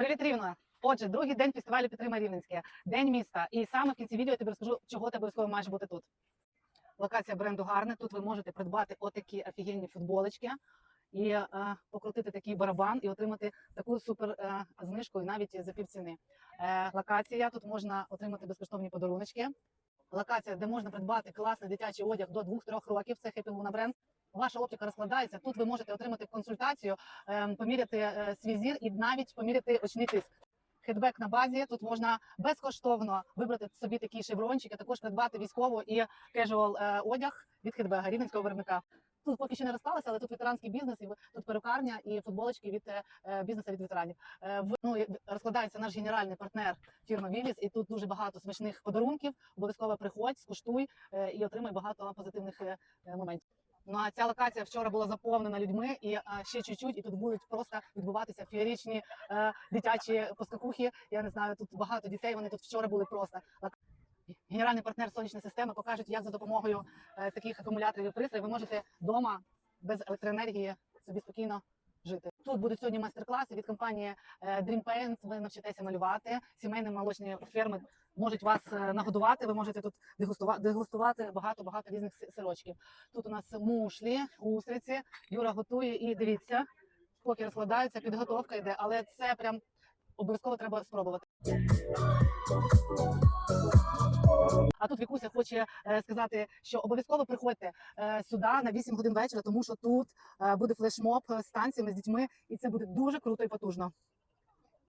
Привіт, Рівно! Отже, другий день фестивалю Підтримай Рівненське, день міста. І саме в кінці відео я тобі розкажу, чого ти обов'язково маєш бути тут. Локація бренду гарна. Тут ви можете придбати отакі офігенні футболочки і е, покрутити такий барабан і отримати таку супер е, знижку і навіть за півціни. Е, локація тут можна отримати безкоштовні подаруночки. Локація, де можна придбати класний дитячий одяг до 2-3 років. Це Happy Luna бренд. Ваша оптика розкладається. Тут ви можете отримати консультацію, е, поміряти е, свій зір і навіть поміряти очний тиск. Хедбек на базі. Тут можна безкоштовно вибрати собі такий шеврончик, також придбати військову і кежуал одяг від хедбега, рівненського виробника. Тут поки що не розклалося, але тут ветеранський бізнес, і тут перукарня і футболочки від е, е, бізнесу від ветеранів. В- ну, розкладається наш генеральний партнер фірма Віліс, і тут дуже багато смачних подарунків. Обов'язково приходь, скуштуй і отримай багато позитивних моментів. Ну а ця локація вчора була заповнена людьми, і а, ще чуть-чуть, і тут будуть просто відбуватися феєричні е, дитячі поскакухи. Я не знаю, тут багато дітей. Вони тут вчора були просто. Генеральний партнер сонячної системи покажуть, як за допомогою е, таких акумуляторів і пристроїв ви можете вдома без електроенергії собі спокійно жити. Тут будуть сьогодні майстер-класи від компанії е, Dream Paint. Ви навчитеся малювати. Сімейні молочні ферми можуть вас е, нагодувати. Ви можете тут дегустувати, дегустувати багато багато різних сирочків. Тут у нас мушлі, устриці. Юра готує і дивіться, поки розкладаються, підготовка йде, але це прям обов'язково треба спробувати. А тут Вікуся хоче е, сказати, що обов'язково приходьте е, сюди на 8 годин вечора, тому що тут е, буде флешмоб з танцями з дітьми, і це буде дуже круто і потужно.